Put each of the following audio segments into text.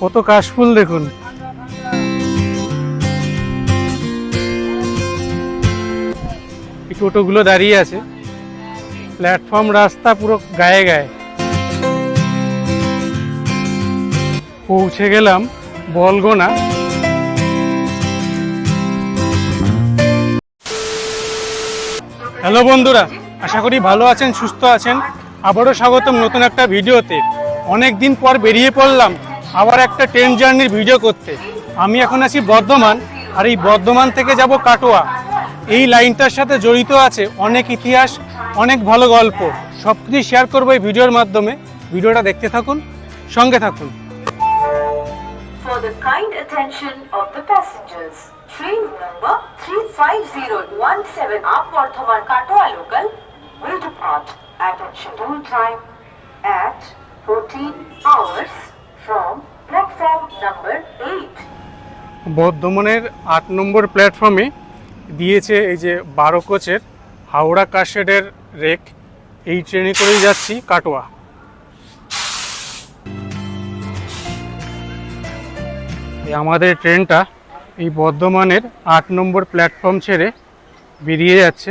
কত কাশফুল দেখুন। টোটোগুলো দাঁড়িয়ে আছে। প্ল্যাটফর্ম রাস্তা পুরো গায়ে গায়ে। পৌঁছে গেলাম বলগোনা। হ্যালো বন্ধুরা, আশা করি ভালো আছেন, সুস্থ আছেন। আবারও স্বাগতম নতুন একটা ভিডিওতে। অনেক দিন পর বেরিয়ে পড়লাম। আবার একটা ট্রেন জার্নির ভিডিও করতে। আমি এখন আছি বর্ধমান আর এই বর্ধমান থেকে যাব কাটোয়া। এই লাইনটার সাথে জড়িত আছে অনেক ইতিহাস অনেক ভালো গল্প। সব কিছু শেয়ার করব এই ভিডিওর মাধ্যমে। ভিডিওটা দেখতে থাকুন সঙ্গে থাকুন। Attention of the passengers, train number 35017 up Bardhaman Katwa local will depart at a scheduled time at 14 hours. From platform number 8. বর্ধমানের আট নম্বর প্ল্যাটফর্মে দিয়েছে এই যে বারো কোচের হাওড়া কাশেডের রেক। এই ট্রেনে করেই যাচ্ছি কাটোয়া। আমাদের ট্রেনটা এই বর্ধমানের আট নম্বর প্ল্যাটফর্ম ছেড়ে বেরিয়ে যাচ্ছে।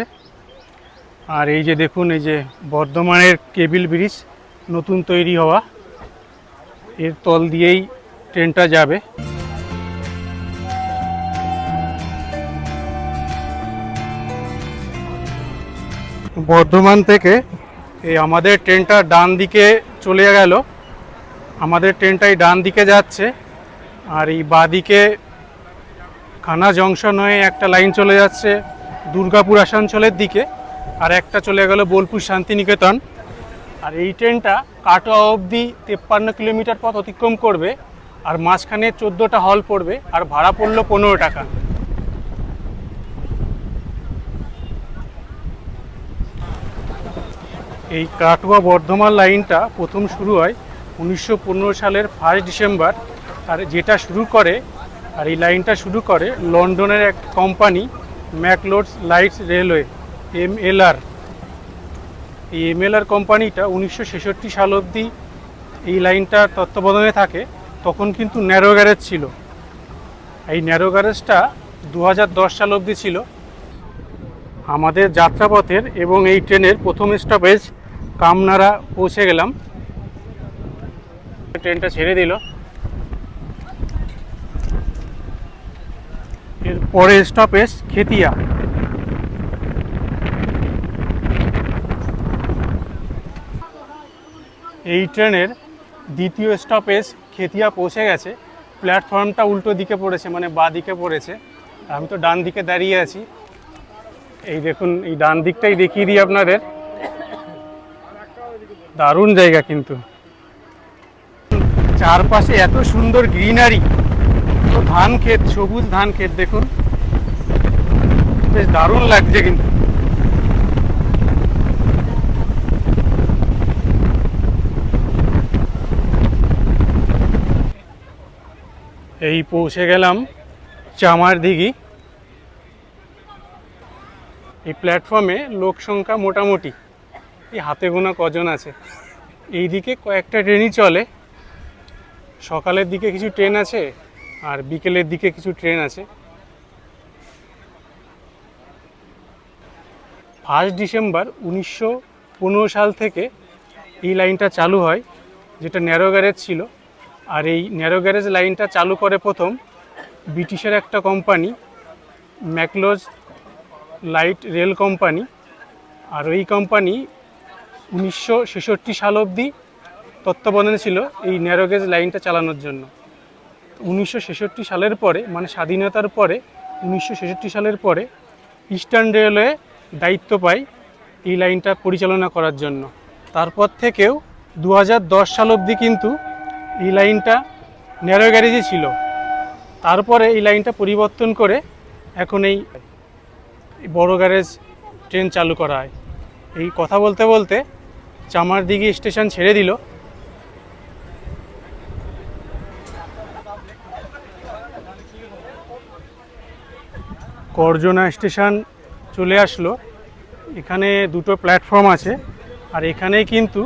আর এই যে দেখুন, এই যে বর্ধমানের কেবিল ব্রিজ নতুন তৈরি হওয়া। এর তল দিয়েই ট্রেনটা যাবে। বর্ধমান থেকে এই আমাদের ট্রেনটা ডান দিকে চলে গেল। আমাদের ট্রেনটাই ডান দিকে যাচ্ছে আর এই বাদিকে খানা জংশন হয়ে একটা লাইন চলে যাচ্ছে দুর্গাপুর আসানসোলের দিকে আর একটা চলে গেল বোলপুর শান্তিনিকেতন। আর এই ট্রেনটা কাটোয়া অবধি তেপ্পান্ন কিলোমিটার পথ অতিক্রম করবে আর মাঝখানে চোদ্দোটা হল পড়বে আর ভাড়া পড়ল পনেরো টাকা। এই কাটোয়া বর্ধমান লাইনটা প্রথম শুরু হয় উনিশশো পনেরো সালের ফার্স্ট ডিসেম্বর, আর যেটা শুরু করে, আর এই লাইনটা শুরু করে লন্ডনের এক company, McLeod's lights railway, M L এই এম এল কোম্পানিটা উনিশশো ছেষট্টি সাল অবধি এই লাইনটার তত্ত্বাবধানে থাকে, তখন কিন্তু ন্যারো গ্যারেজ ছিল। এই ন্যারো গ্যারেজটা দু হাজার দশ সাল অবধি ছিল। আমাদের যাত্রাপথের এবং এই ট্রেনের প্রথম স্টপেজ কামনারা পৌঁছে গেলাম। ট্রেনটা ছেড়ে দিল। এর পরের স্টপেজ খেতিয়া। এই ট্রেনের দ্বিতীয় স্টপেজ খেতিয়া পৌঁছে গেছে। প্ল্যাটফর্মটা উল্টো দিকে পড়েছে মানে বাঁ দিকে পড়েছে। আমি তো ডান দিকে দাঁড়িয়ে আছি। এই দেখুন, এই ডান দিকটাই দেখিয়ে দিই আপনাদের। দারুণ জায়গা কিন্তু। চারপাশে এত সুন্দর গ্রিনারি। তো ধান ক্ষেত সবুজ ধান ক্ষেত দেখুন। বেশ দারুণ লাগছে কিন্তু। এই পৌঁছে গেলাম চামার দিঘি। এই প্ল্যাটফর্মে লোক সংখ্যা মোটামুটি। এই হাতে গোনা কজন আছে? এই দিকে কয়েকটা ট্রেনই চলে। সকালের দিকে কিছু ট্রেন আছে আর বিকেলের দিকে কিছু ট্রেন আছে। ফার্স্ট ডিসেম্বর উনিশশো পনেরো সাল থেকে এই লাইনটা চালু হয়, যেটা ন্যারো গ্যারেজ ছিল। আর এই ন্যারো গ্যারেজ লাইনটা চালু করে প্রথম ব্রিটিশের একটা company McLeod's light rail company আর ওই কোম্পানি উনিশশো ছেষট্টি সাল অবধি তত্ত্বাবধানে ছিল এই ন্যারোগেজ লাইনটা চালানোর জন্য। উনিশশো ছেষট্টি সালের পরে মানে স্বাধীনতার পরে, উনিশশো ছেষট্টি সালের পরে ইস্টার্ন রেলওয়ে দায়িত্ব পায় এই লাইনটা পরিচালনা করার জন্য। তারপর থেকেও দু হাজার দশ সাল অবধি কিন্তু এই লাইনটা ন্যারো গ্যারেজই ছিল। তারপরে এই লাইনটা পরিবর্তন করে এখন এই এই বড় গ্যারেজ ট্রেন চালু করা হয়। এই কথা বলতে বলতে চামারদিঘি স্টেশন ছেড়ে দিল। করজনা স্টেশন চলে আসলো। এখানে দুটো প্ল্যাটফর্ম আছে। আর এখানেই কিন্তু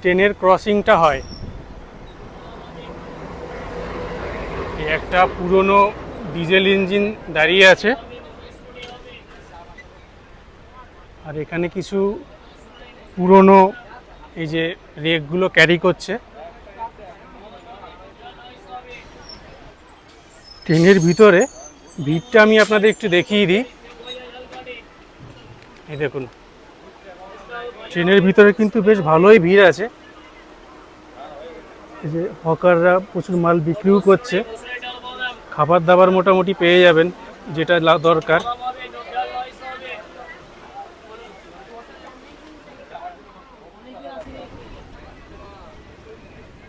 ট্রেনের ক্রসিংটা হয় এই একটা পুরনো ডিজেল ইঞ্জিন দাঁড়িয়ে আছে। আর এখানে কিছু পুরনো এই যে রেকগুলো ক্যারি করছে। ট্রেনের ভিতরে ভিড়টা আমি আপনাদের একটু দেখিয়ে দিই। এই দেখুন, ট্রেনের ভিতরে কিন্তু বেশ ভালোই ভিড় আছে। যে হকাররা প্রচুর মাল বিক্রিও করছে। খাবার দাবার মোটামুটি পেয়ে যাবেন, যেটা দরকার।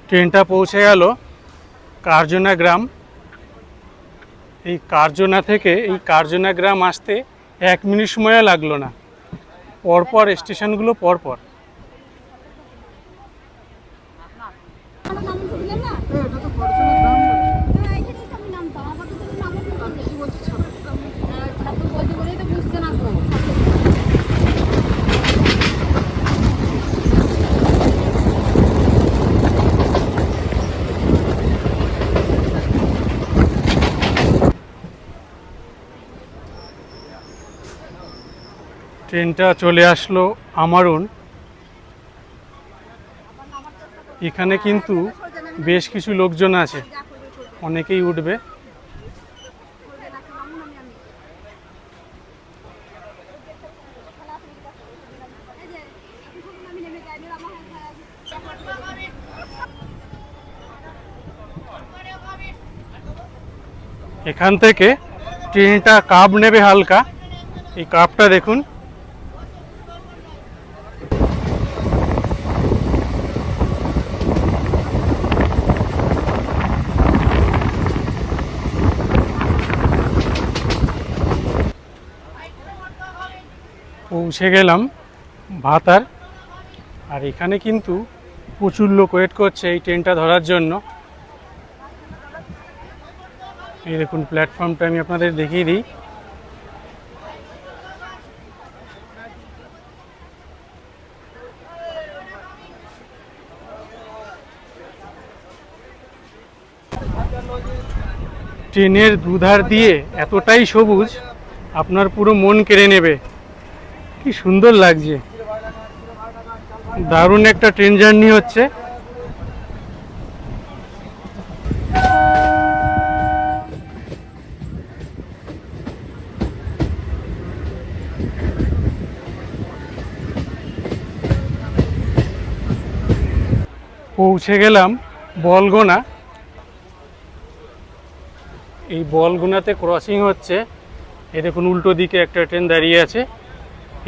ট্রেনটা পৌঁছে গেল কার্জনা গ্রাম। এই কার্জনা থেকে এই কার্জনা গ্রাম আসতে এক মিনিট সময় লাগল না। পরপর স্টেশনগুলো পরপর। ট্রেনটা চলে আসলো আমারুন। এখানে কিন্তু বেশ কিছু লোকজন আছে। অনেকেই উঠবে। এখান থেকে ট্রেনটা কাপ নেবে হালকা। এই কাপটা দেখুন। পৌঁছে গেলাম ভাতার আর। এখানে কিন্তু প্রচুর লোক ওয়েট করছে এই ট্রেনটা ধরার জন্য। এই দেখুন প্ল্যাটফর্মটা আমি আপনাদের দেখিয়ে দিই। ট্রেনের দুধার দিয়ে এতটাই সবুজ, আপনার পুরো মন কেড়ে নেবে। কি সুন্দর লাগছে। দারুণ একটা ট্রেন জার্নি হচ্ছে। পৌঁছে গেলাম বলগোনা। এই বলগুনাতে ক্রসিং হচ্ছে। এ দেখুন উল্টো দিকে একটা ট্রেন দাঁড়িয়ে আছে।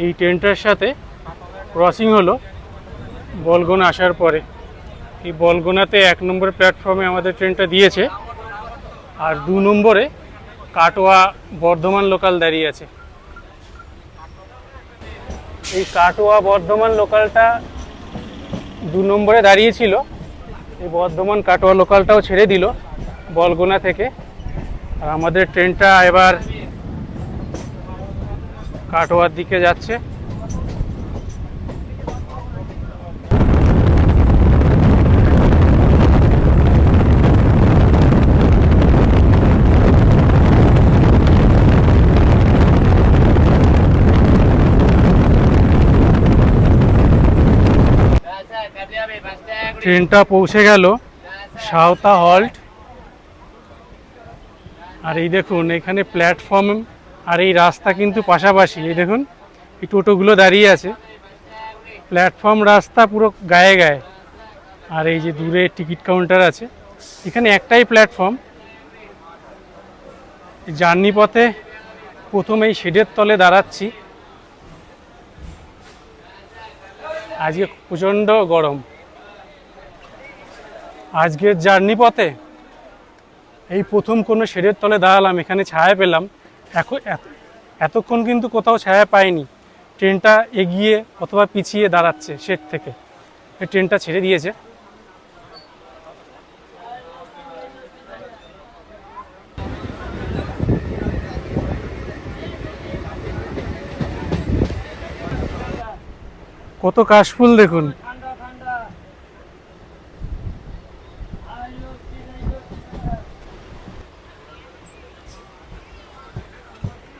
এই ট্রেনটার সাথে ক্রসিং হলো বলগোনা আসার পরে। এই বলগোনাতে এক নম্বর প্ল্যাটফর্মে আমাদের ট্রেনটা দিয়েছে আর দু নম্বরে কাটোয়া বর্ধমান লোকাল দাঁড়িয়ে আছে। এই কাটোয়া বর্ধমান লোকালটা দু নম্বরে দাঁড়িয়েছিল। এই বর্ধমান কাটোয়া লোকালটাও ছেড়ে দিল বলগোনা থেকে। আর আমাদের ট্রেনটা এবার কাটোয়ার দিকে যাচ্ছে। ট্রেনটা পৌঁছে গেল সাঁওতা হল্ট। আর এই দেখুন এখানে প্ল্যাটফর্ম আর এই রাস্তা কিন্তু পাশাপাশি, এই দেখুন, এই টোটোগুলো দাঁড়িয়ে আছে। প্ল্যাটফর্ম রাস্তা পুরো গায়ে গায়ে। আর এই যে দূরে টিকিট কাউন্টার আছে। এখানে একটাই প্ল্যাটফর্ম। জার্নি পথে প্রথম এই শেডের তলে দাঁড়াচ্ছি। আজকে প্রচণ্ড গরম। আজকের জার্নি পথে এই প্রথম কোনো শেডের তলে দাঁড়ালাম, এখানে ছায়া পেলাম। এখন এত- এতক্ষণ কিন্তু কোথাও ছায়া পায়নি। ট্রেনটা এগিয়ে অথবা পিছিয়ে দাঁড়াচ্ছে শেড থেকে। ট্রেনটা ছেড়ে দিয়েছে। কত কাশফুল দেখুন।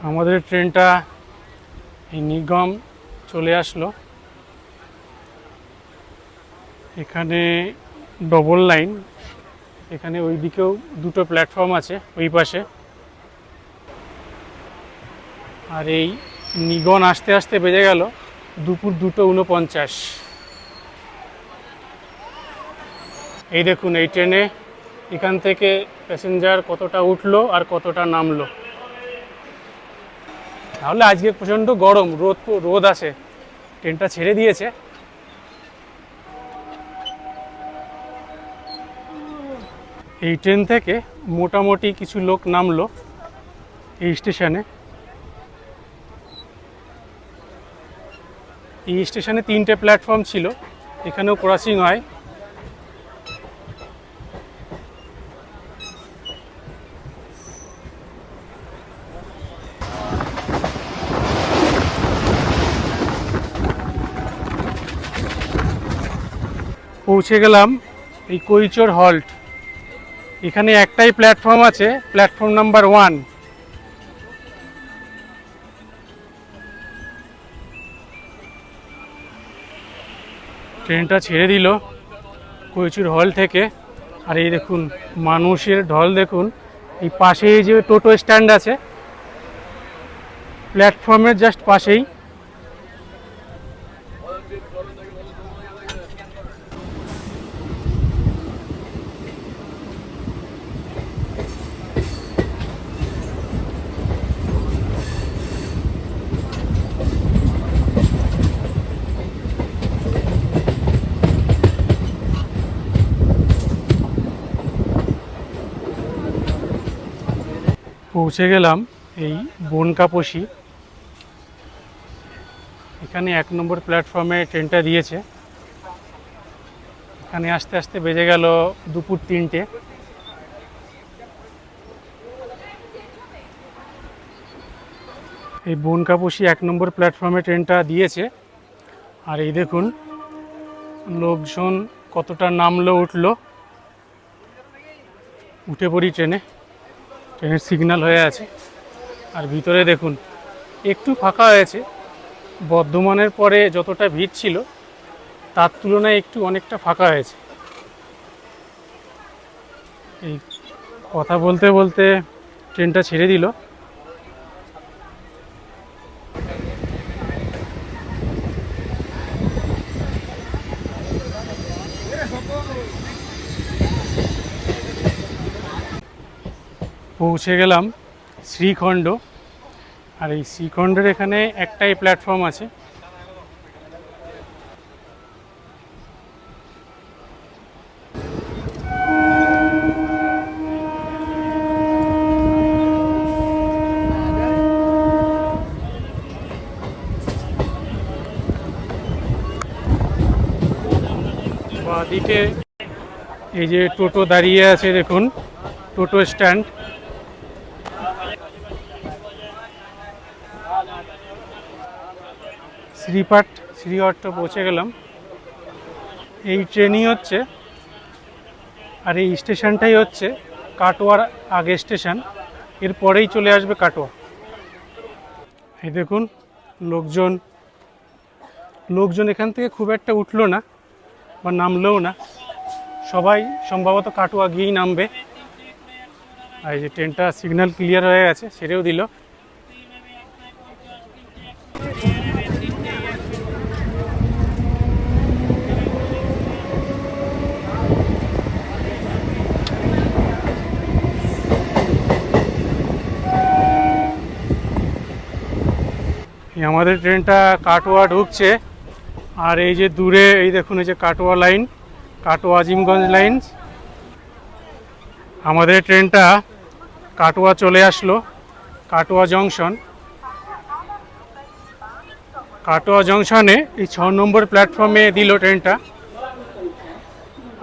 আমাদের ট্রেনটা এই নিগম চলে আসলো। এখানে ডবল লাইন এখানে ওই দিকেও দুটো প্ল্যাটফর্ম আছে, ওই পাশে। আর এই নিগন আসতে আসতে বেজে গেল দুপুর দুটো উনপঞ্চাশ এই দেখুন, এই ট্রেনে এখান থেকে প্যাসেঞ্জার কতটা উঠল আর কতটা নামলো। তাহলে আজকে প্রচণ্ড গরম, রোদ রোদ আছে। ট্রেনটা ছেড়ে দিয়েছে। এই ট্রেন থেকে মোটামুটি কিছু লোক নামলো এই স্টেশনে। এই স্টেশনে তিনটে প্ল্যাটফর্ম ছিল। এখানেও ক্রসিং হয়। পৌঁছে গেলাম এই কৈচর হল্ট। এখানে একটাই প্ল্যাটফর্ম আছে, প্ল্যাটফর্ম নাম্বার ওয়ান। ট্রেনটা ছেড়ে দিল কৈচুর হল থেকে। আর এই দেখুন, মানুষের ঢল দেখুন। এই পাশেই যে টোটো স্ট্যান্ড আছে, প্ল্যাটফর্মের জাস্ট পাশেই। পৌঁছে গেলাম এই বনকাপসি এখানে এক নম্বর প্ল্যাটফর্মে ট্রেনটা দিয়েছে। এখানে আস্তে আস্তে বেজে গেল দুপুর তিনটে। এই বনকাপসি এক নম্বর প্ল্যাটফর্মে ট্রেনটা দিয়েছে। আর এই দেখুন, লোকজন কতটা নামলো, উঠল। উঠে পড়ি ট্রেনে ট্রেনের সিগনাল হয়ে আছে। আর ভিতরে দেখুন, একটু ফাঁকা হয়েছে। বর্ধমানের পরে যতটা ভিড় ছিল, তার তুলনায় একটু অনেকটা ফাঁকা হয়েছে। এই কথা বলতে বলতে ট্রেনটা ছেড়ে দিল। পৌঁছে গেলাম শ্রীখণ্ড। আর এই শ্রীখণ্ডের এখানে একটাই প্ল্যাটফর্ম আছে। বাদিকে এই যে টোটো দাঁড়িয়ে আছে, দেখুন, টোটো স্ট্যান্ড শ্রীপাট শ্রীহট্ট পৌঁছে গেলাম। এই ট্রেনই হচ্ছে, আর এই স্টেশনটাই হচ্ছে কাটোয়ার আগে স্টেশন। এরপরেই চলে আসবে কাটোয়া। এই দেখুন, লোকজন লোকজন এখান থেকে খুব একটা উঠল না বা নামলেও না। সবাই সম্ভবত কাটোয়া গিয়েই নামবে। আর এই যে ট্রেনটা সিগন্যাল ক্লিয়ার হয়ে গেছে সেরেও দিল। আমাদের ট্রেনটা কাটোয়া ঢুকছে। আর এই যে দূরে, এই দেখুন এই যে কাটোয়া লাইন, কাটোয়া আজিমগঞ্জ লাইন। আমাদের ট্রেনটা কাটোয়া চলে আসলো, কাটোয়া জংশন। কাটোয়া জংশনে এই ছ নম্বর প্ল্যাটফর্মে দিল ট্রেনটা।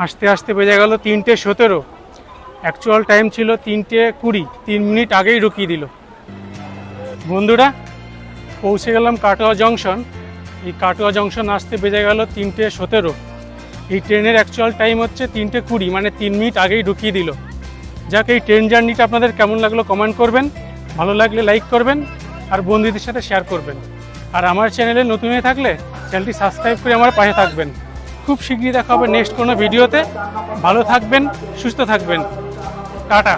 আস্তে আস্তে বেজে গেল তিনটে সতেরো। অ্যাকচুয়াল টাইম ছিল তিনটে কুড়ি, তিন মিনিট আগেই ঢুকিয়ে দিল। বন্ধুরা পৌঁছে গেলাম কাটোয়া জংশন। এই কাটোয়া জংশন আসতে বেজে গেল তিনটে সতেরো। এই ট্রেনের অ্যাকচুয়াল টাইম হচ্ছে তিনটে কুড়ি মানে তিন মিনিট আগেই ঢুকিয়ে দিল। যাক, এই ট্রেন জার্নিটা আপনাদের কেমন লাগল কমেন্ট করবেন। ভালো লাগলে লাইক করবেন আর বন্ধুদের সাথে শেয়ার করবেন। আর আমার চ্যানেলে নতুন হয়ে থাকলে চ্যানেলটি সাবস্ক্রাইব করে আমার পাশে থাকবেন। খুব শীঘ্রই দেখা হবে নেক্সট কোনো ভিডিওতে ভালো থাকবেন, সুস্থ থাকবেন। টাটা।